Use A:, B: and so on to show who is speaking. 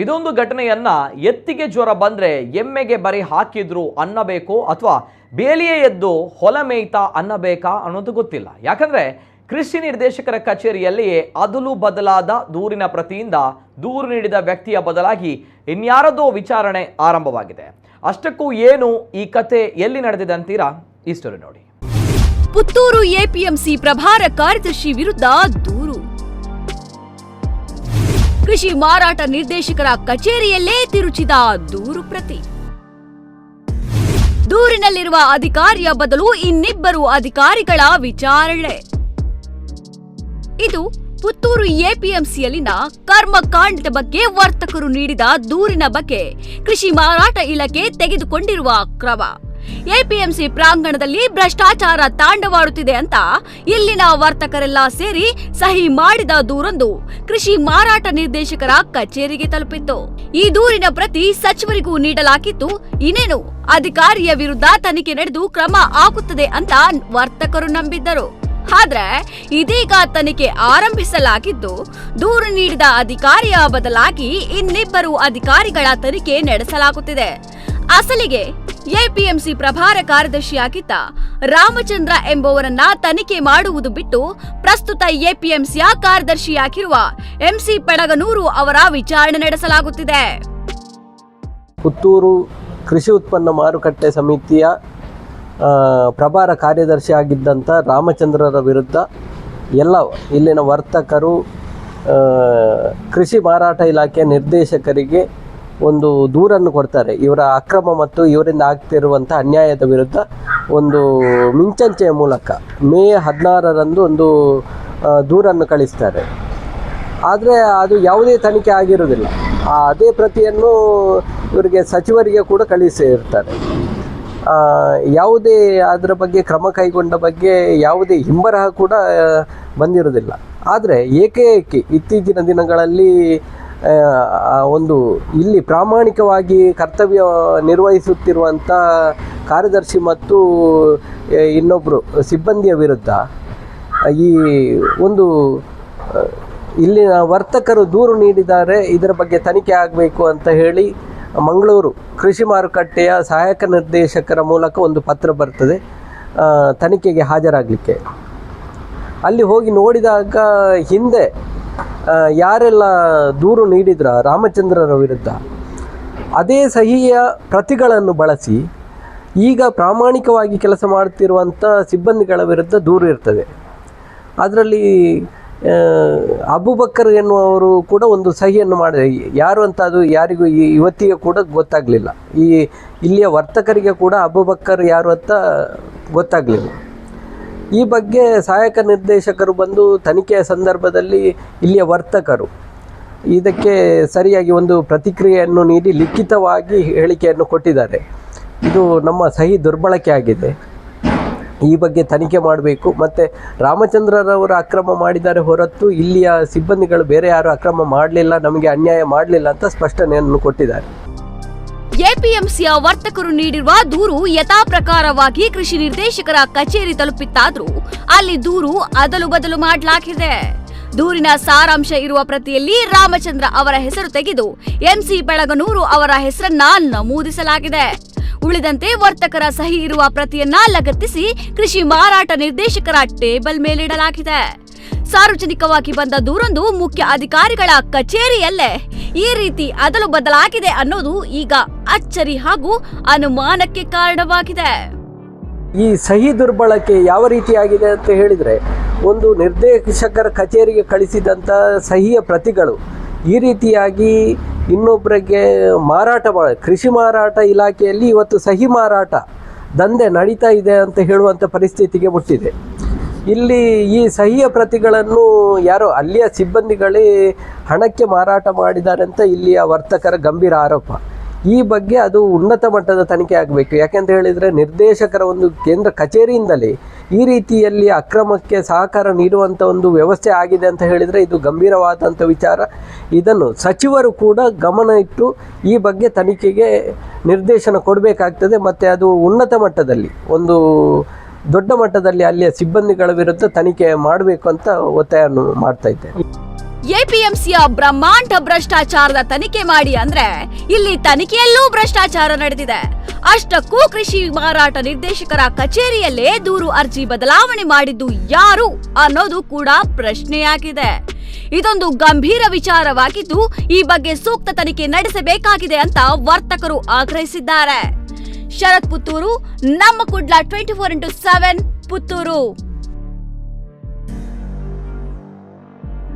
A: ಇದೊಂದು ಘಟನೆಯನ್ನ ಎತ್ತಿಗೆ ಜ್ವರ ಬಂದ್ರೆ ಎಮ್ಮೆಗೆ ಬರಿ ಹಾಕಿದ್ರು ಅನ್ನಬೇಕು ಅಥವಾ ಬೇಲಿಯೇ ಎದ್ದು ಹೊಲ ಮೇಯ್ತಾ ಅನ್ನಬೇಕಾ ಅನ್ನೋದು ಗೊತ್ತಿಲ್ಲ. ಯಾಕಂದ್ರೆ ಕೃಷಿ ನಿರ್ದೇಶಕರ ಕಚೇರಿಯಲ್ಲಿಯೇ ಅದಲು ಬದಲಾದ ದೂರಿನ ಪ್ರತಿಯಿಂದ ದೂರು ನೀಡಿದ ವ್ಯಕ್ತಿಯ ಬದಲಾಗಿ ಇನ್ಯಾರದೋ ವಿಚಾರಣೆ ಆರಂಭವಾಗಿದೆ. ಅಷ್ಟಕ್ಕೂ ಏನು ಈ ಕತೆ ಎಲ್ಲಿ ನಡೆದಿದೆ ಅಂತೀರಾ? ಈ ಸ್ಟೋರಿ ನೋಡಿ.
B: ಪುತ್ತೂರು ಎಪಿಎಂಸಿ ಪ್ರಭಾರ ಕಾರ್ಯದರ್ಶಿ ವಿರುದ್ಧ ದೂರು ಕೃಷಿ ಮಾರಾಟ ನಿರ್ದೇಶಕರ ಕಚೇರಿಯಲ್ಲೇ ತಿರುಚಿದ ದೂರು ಪ್ರತಿ. ದೂರಿನಲ್ಲಿರುವ ಅಧಿಕಾರಿಯ ಬದಲು ಇನ್ನಿಬ್ಬರು ಅಧಿಕಾರಿಗಳ ವಿಚಾರಣೆ. ಇದು ಪುತ್ತೂರು ಎಪಿಎಂಸಿಯಲ್ಲಿನ ಕರ್ಮಕಾಂಡದ ಬಗ್ಗೆ ವರ್ತಕರು ನೀಡಿದ ದೂರಿನ ಬಗ್ಗೆ ಕೃಷಿ ಮಾರಾಟ ಇಲಾಖೆ ತೆಗೆದುಕೊಂಡಿರುವ ಕ್ರಮ. ಎಪಿಎಂಸಿ ಪ್ರಾಂಗಣದಲ್ಲಿ ಭ್ರಷ್ಟಾಚಾರ ತಾಂಡವಾಡುತ್ತಿದೆ ಅಂತ ಇಲ್ಲಿನ ವರ್ತಕರೆಲ್ಲ ಸೇರಿ ಸಹಿ ಮಾಡಿದ ದೂರೊಂದು ಕೃಷಿ ಮಾರಾಟ ನಿರ್ದೇಶಕರ ಕಚೇರಿಗೆ ತಲುಪಿತ್ತು. ಈ ದೂರಿನ ಪ್ರತಿ ಸಚಿವರಿಗೂ ನೀಡಲಾಗಿತ್ತು. ಇನ್ನೇನು? ಅಧಿಕಾರಿಯ ವಿರುದ್ಧ ತನಿಖೆ ನಡೆದು ಕ್ರಮ ಆಗುತ್ತದೆ ಅಂತ ವರ್ತಕರು ನಂಬಿದ್ದರು. ಆದ್ರೆ ಇದೀಗ ತನಿಖೆ ಆರಂಭಿಸಲಾಗಿದ್ದು, ದೂರು ನೀಡಿದ ಅಧಿಕಾರಿಯ ಬದಲಾಗಿ ಇನ್ನಿಬ್ಬರು ಅಧಿಕಾರಿಗಳ ತನಿಖೆ ನಡೆಸಲಾಗುತ್ತಿದೆ. ಅಸಲಿಗೆ ಎಪಿಎಂಸಿ ಪ್ರಭಾರ ಕಾರ್ಯದರ್ಶಿಯಾಗಿದ್ದ ರಾಮಚಂದ್ರ ಎಂಬುವರನ್ನ ತನಿಖೆ ಮಾಡುವುದು ಬಿಟ್ಟು ಪ್ರಸ್ತುತ ಎಪಿಎಂಸಿಯ ಕಾರ್ಯದರ್ಶಿಯಾಗಿರುವ ಎಂಸಿ ಪಡಗನೂರು ಅವರ ವಿಚಾರಣೆ ನಡೆಸಲಾಗುತ್ತಿದೆ.
C: ಪುತ್ತೂರು ಕೃಷಿ ಉತ್ಪನ್ನ ಮಾರುಕಟ್ಟೆ ಸಮಿತಿಯ ಪ್ರಭಾರ ಕಾರ್ಯದರ್ಶಿಯಾಗಿದ್ದಂಥ ರಾಮಚಂದ್ರರ ವಿರುದ್ಧ ಎಲ್ಲ ಇಲ್ಲಿನ ವರ್ತಕರು ಕೃಷಿ ಮಾರಾಟ ಇಲಾಖೆ ನಿರ್ದೇಶಕರಿಗೆ ಒಂದು ದೂರನ್ನು ಕೊಡ್ತಾರೆ. ಇವರ ಅಕ್ರಮ ಮತ್ತು ಇವರಿಂದ ಆಗ್ತಿರುವಂಥ ಅನ್ಯಾಯದ ವಿರುದ್ಧ ಒಂದು ಮಿಂಚಂಚೆಯ ಮೂಲಕ ಮೇ ಹದಿನಾರರಂದು ಒಂದು ದೂರನ್ನು ಕಳಿಸ್ತಾರೆ. ಆದರೆ ಅದು ಯಾವುದೇ ತನಿಖೆ ಆಗಿರುವುದಿಲ್ಲ. ಆ, ಅದೇ ಪ್ರತಿಯನ್ನು ಇವರಿಗೆ ಸಚಿವರಿಗೆ ಕೂಡ ಕಳಿಸಿರ್ತಾರೆ. ಯಾವುದೇ ಅದರ ಬಗ್ಗೆ ಕ್ರಮ ಕೈಗೊಂಡ ಬಗ್ಗೆ ಯಾವುದೇ ಹಿಂಬರಹ ಕೂಡ ಬಂದಿರೋದಿಲ್ಲ ಆದರೆ ಏಕೆ ಇತ್ತೀಚಿನ ದಿನಗಳಲ್ಲಿ ಒಂದು ಇಲ್ಲಿ ಪ್ರಾಮಾಣಿಕವಾಗಿ ಕರ್ತವ್ಯ ನಿರ್ವಹಿಸುತ್ತಿರುವಂಥ ಕಾರ್ಯದರ್ಶಿ ಮತ್ತು ಇನ್ನೊಬ್ಬರು ಸಿಬ್ಬಂದಿಯ ವಿರುದ್ಧ ಈ ಒಂದು ಇಲ್ಲಿನ ವರ್ತಕರು ದೂರು ನೀಡಿದ್ದಾರೆ, ಇದರ ಬಗ್ಗೆ ತನಿಖೆ ಆಗಬೇಕು ಅಂತ ಹೇಳಿ ಮಂಗಳೂರು ಕೃಷಿ ಮಾರುಕಟ್ಟೆಯ ಸಹಾಯಕ ನಿರ್ದೇಶಕರ ಮೂಲಕ ಒಂದು ಪತ್ರ ಬರ್ತದೆ ತನಿಖೆಗೆ ಹಾಜರಾಗಲಿಕ್ಕೆ. ಅಲ್ಲಿ ಹೋಗಿ ನೋಡಿದಾಗ ಹಿಂದೆ ಯಾರೆಲ್ಲ ದೂರು ನೀಡಿದ್ರ ರಾಮಚಂದ್ರರ ವಿರುದ್ಧ, ಅದೇ ಸಹಿಯ ಪ್ರತಿಗಳನ್ನು ಬಳಸಿ ಈಗ ಪ್ರಾಮಾಣಿಕವಾಗಿ ಕೆಲಸ ಮಾಡುತ್ತಿರುವಂಥ ಸಿಬ್ಬಂದಿಗಳ ವಿರುದ್ಧ ದೂರು ಇರ್ತದೆ ಅದರಲ್ಲಿ ಅಬುಬಕ್ಕರ್ ಎನ್ನುವರು ಕೂಡ ಒಂದು ಸಹಿಯನ್ನು ಮಾಡಿ, ಯಾರು ಅಂತ ಅದು ಯಾರಿಗೂ ಈ ಇವತ್ತಿಗೆ ಕೂಡ ಗೊತ್ತಾಗಲಿಲ್ಲ. ಈ ಇಲ್ಲಿಯ ವರ್ತಕರಿಗೆ ಕೂಡ ಅಬುಬಕ್ಕರ್ ಯಾರು ಅಂತ ಗೊತ್ತಾಗಲಿಲ್ಲ. ಈ ಬಗ್ಗೆ ಸಹಾಯಕ ನಿರ್ದೇಶಕರು ಬಂದು ತನಿಖೆಯ ಸಂದರ್ಭದಲ್ಲಿ ಇಲ್ಲಿಯ ವರ್ತಕರು ಇದಕ್ಕೆ ಸರಿಯಾಗಿ ಒಂದು ಪ್ರತಿಕ್ರಿಯೆಯನ್ನು ನೀಡಿ ಲಿಖಿತವಾಗಿ ಹೇಳಿಕೆಯನ್ನು ಕೊಟ್ಟಿದ್ದಾರೆ. ಇದು ನಮ್ಮ ಸಹಿ ದುರ್ಬಳಕೆ ಆಗಿದೆ. ಈ ಬಗ್ಗೆ ತನಿಖೆ ಮಾಡಬೇಕು. ಮತ್ತು ರಾಮಚಂದ್ರರವರು ಅಕ್ರಮ ಮಾಡಿದ್ದಾರೆ ಹೊರತು ಇಲ್ಲಿಯ ಸಿಬ್ಬಂದಿಗಳು ಬೇರೆ ಯಾರು ಅಕ್ರಮ ಮಾಡಲಿಲ್ಲ, ನಮಗೆ ಅನ್ಯಾಯ ಮಾಡಲಿಲ್ಲ ಅಂತ ಸ್ಪಷ್ಟನೆಯನ್ನು ಕೊಟ್ಟಿದ್ದಾರೆ.
B: ಎಪಿಎಂಸಿಯ ವರ್ತಕರು ನೀಡಿರುವ ದೂರು ಯಥಾಪ್ರಕಾರವಾಗಿ ಕೃಷಿ ನಿರ್ದೇಶಕರ ಕಚೇರಿ ತಲುಪಿತ್ತಾದರೂ. ಅಲ್ಲಿ ದೂರು ಅದಲು ಬದಲು ಮಾಡಲಾಗಿದೆ. ದೂರಿನ ಸಾರಾಂಶ ಇರುವ ಪ್ರತಿಯಲ್ಲಿ ರಾಮಚಂದ್ರ ಅವರ ಹೆಸರು ತೆಗೆದು ಎಂಸಿ ಬೆಳಗನೂರು ಅವರ ಹೆಸರನ್ನ ನಮೂದಿಸಲಾಗಿದೆ. ಉಳಿದಂತೆ ವರ್ತಕರ ಸಹಿ ಇರುವ ಪ್ರತಿಯನ್ನ ಲಗತ್ತಿಸಿ ಕೃಷಿ ಮಾರಾಟ ನಿರ್ದೇಶಕರ ಟೇಬಲ್ ಮೇಲಿಡಲಾಗಿದೆ. ಸಾರ್ವಜನಿಕವಾಗಿ ಬಂದ ದೂರೊಂದು ಮುಖ್ಯ ಅಧಿಕಾರಿಗಳ ಕಚೇರಿಯಲ್ಲೇ ಈ ರೀತಿ ಅದಲು ಬದಲಾಗಿದೆ ಅನ್ನೋದು ಈಗ ಅಚ್ಚರಿ ಹಾಗೂ ಅನುಮಾನಕ್ಕೆ ಕಾರಣವಾಗಿದೆ.
C: ಈ ಸಹಿ ದುರ್ಬಳಕೆ ಯಾವ ರೀತಿಯಾಗಿದೆ ಅಂತ ಹೇಳಿದರೆ, ಒಂದು ನಿರ್ದೇಶಕರ ಕಚೇರಿಗೆ ಕಳಿಸಿದಂಥ ಸಹಿಯ ಪ್ರತಿಗಳು ಈ ರೀತಿಯಾಗಿ ಇನ್ನೊಬ್ಬರಿಗೆ ಮಾರಾಟ ಕೃಷಿ ಮಾರಾಟ ಇಲಾಖೆಯಲ್ಲಿ ಇವತ್ತು ಸಹಿ ಮಾರಾಟ ದಂಧೆ ನಡೀತಾ ಇದೆ ಅಂತ ಹೇಳುವಂಥ ಪರಿಸ್ಥಿತಿಗೆ ಮುಟ್ಟಿದೆ. ಇಲ್ಲಿ ಈ ಸಹಿಯ ಪ್ರತಿಗಳನ್ನು ಯಾರೋ ಅಲ್ಲಿಯ ಸಿಬ್ಬಂದಿಗಳೇ ಹಣಕ್ಕೆ ಮಾರಾಟ ಮಾಡಿದ್ದಾರೆ ಅಂತ ಇಲ್ಲಿಯ ವರ್ತಕರ ಗಂಭೀರ ಆರೋಪ. ಈ ಬಗ್ಗೆ ಅದು ಉನ್ನತ ಮಟ್ಟದ ತನಿಖೆ ಆಗಬೇಕು. ಯಾಕೆಂತ ಹೇಳಿದರೆ ನಿರ್ದೇಶಕರ ಒಂದು ಕೇಂದ್ರ ಕಚೇರಿಯಿಂದಲೇ ಈ ರೀತಿಯಲ್ಲಿ ಅಕ್ರಮಕ್ಕೆ ಸಹಕಾರ ನೀಡುವಂಥ ಒಂದು ವ್ಯವಸ್ಥೆ ಆಗಿದೆ ಅಂತ ಹೇಳಿದರೆ ಇದು ಗಂಭೀರವಾದಂಥ ವಿಚಾರ. ಇದನ್ನು ಸಚಿವರು ಕೂಡ ಗಮನ ಇಟ್ಟು ಈ ಬಗ್ಗೆ ತನಿಖೆಗೆ ನಿರ್ದೇಶನ ಕೊಡಬೇಕಾಗ್ತದೆ. ಮತ್ತು ಅದು ಉನ್ನತ ಮಟ್ಟದಲ್ಲಿ ಒಂದು ದೊಡ್ಡ ಮಟ್ಟದಲ್ಲಿ ಅಲ್ಲಿಯ ಸಿಬ್ಬಂದಿಗಳ ವಿರುದ್ಧ ತನಿಖೆ ಮಾಡಬೇಕು ಅಂತ ಒತ್ತಾಯವನ್ನು ಮಾಡ್ತಾ ಇದ್ದೇನೆ.
B: ಎಪಿಎಂಸಿಯ ಬ್ರಹ್ಮಾಂಡ ಭ್ರಷ್ಟಾಚಾರದ ತನಿಖೆ ಮಾಡಿ ಅಂದ್ರೆ ಇಲ್ಲಿ ತನಿಖೆಯಲ್ಲೂ ಭ್ರಷ್ಟಾಚಾರ ನಡೆದಿದೆ. ಅಷ್ಟಕ್ಕೂ ಕೃಷಿ ಮಾರಾಟ ನಿರ್ದೇಶಕರ ಕಚೇರಿಯಲ್ಲೇ ದೂರು ಅರ್ಜಿ ಬದಲಾವಣೆ ಮಾಡಿದ್ದು ಯಾರು ಅನ್ನೋದು ಕೂಡ ಪ್ರಶ್ನೆಯಾಗಿದೆ. ಇದೊಂದು ಗಂಭೀರ ವಿಚಾರವಾಗಿದ್ದು ಈ ಬಗ್ಗೆ ಸೂಕ್ತ ತನಿಖೆ ನಡೆಸಬೇಕಾಗಿದೆ ಅಂತ ವರ್ತಕರು ಆಗ್ರಹಿಸಿದ್ದಾರೆ. ಶರತ್ ಪುತ್ತೂರು ನಮ್ಮ Kudla twenty four into seven Puttur